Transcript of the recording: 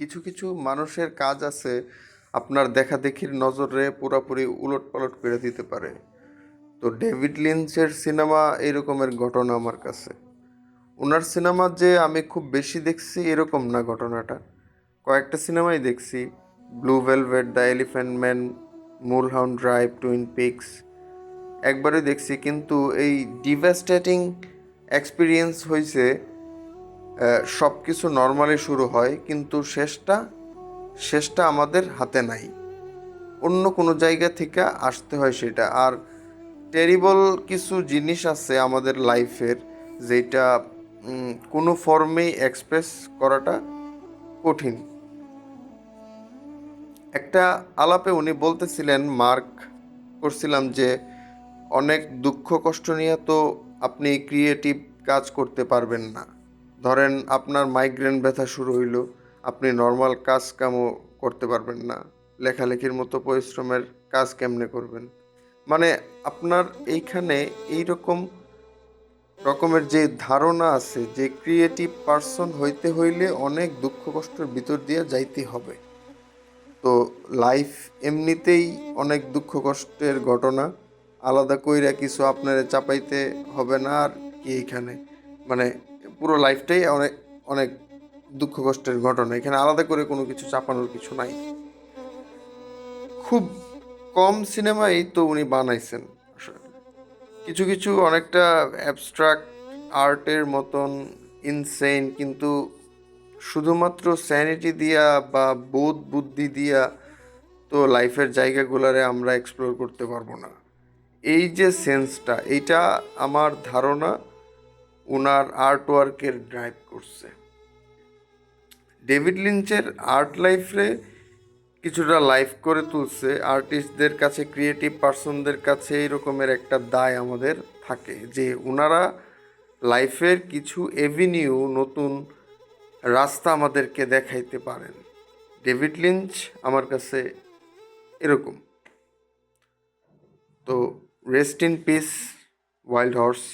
কিছু কিছু মানুষের কাজ আছে আপনার দেখা দেখির নজরে পুরোপুরি উলট পালট করে দিতে পারে। তো ডেভিড লিঞ্চের সিনেমা এরকমের ঘটনা আমার কাছে। ওনার সিনেমা যে আমি খুব বেশি দেখছি এরকম না ঘটনাটা। কয়েকটা সিনেমাই দেখছি। Blue Velvet, the Elephant Man Mulholland Drive, Twin Peaks একবারে দেখছি। কিন্তু এই ডিভাস্টেটিং এক্সপিরিয়েন্স হয়েছে সব কিছু নর্মালি শুরু হয়, কিন্তু শেষটা শেষটা আমাদের হাতে নাই। অন্য কোনো জায়গা থেকে আসতে হয় সেটা। আর টেরিবল কিছু জিনিস আছে আমাদের লাইফের যেটা কোনো ফর্মেই এক্সপ্রেস করাটা কঠিন। একটা আলাপে উনি বলতেছিলেন, মার্ক করছিলাম যে, অনেক দুঃখ কষ্ট নিয়ে তো আপনি ক্রিয়েটিভ কাজ করতে পারবেন না। ধরেন আপনার মাইগ্রেন ব্যথা শুরু হইল, আপনি নর্মাল কাজ কামও করতে পারবেন না। লেখালেখির মতো পরিশ্রমের কাজ কেমনে করবেন? মানে আপনার এইখানে এইরকম রকমের যে ধারণা আছে, যে ক্রিয়েটিভ পার্সন হইতে হইলে অনেক দুঃখ কষ্টের ভিতর দিয়ে যাইতে হবে। তো লাইফ এমনিতেই অনেক দুঃখ কষ্টের ঘটনা, আলাদা কইরা কিছু আপনার চাপাইতে হবে না আর কি এইখানে। মানে পুরো লাইফটাই অনেক অনেক দুঃখ কষ্টের ঘটনা। এখানে আলাদা করে কোনো কিছু চাপানোর কিছু নাই। খুব কম সিনেমাই তো উনি বানাইছেন। কিছু কিছু অনেকটা অ্যাবস্ট্রাক্ট আর্টের মতন ইনসেন কিন্তু শুধুমাত্র স্যানিটি দিয়া বা বোধ বুদ্ধি দিয়া তো লাইফের জায়গাগুলারে আমরা এক্সপ্লোর করতে পারব না। এই যে সেন্সটা এইটা আমার ধারণা ওনার আর্ট ওয়ার্কের ড্রাইভ করছে। ডেভিড লিঞ্চের আর্ট লাইফে কিছুটা লাইফ করে তুলছে। আর্টিস্টদের কাছে ক্রিয়েটিভ পার্সনদের কাছে এই রকমের একটা দায় আমাদের থাকে যে ওনারা লাইফের কিছু এভিনিউ নতুন রাস্তা আমাদেরকে দেখাইতে পারেন। ডেভিড লিঞ্চ আমার কাছে এরকম। তো rest in peace wild horse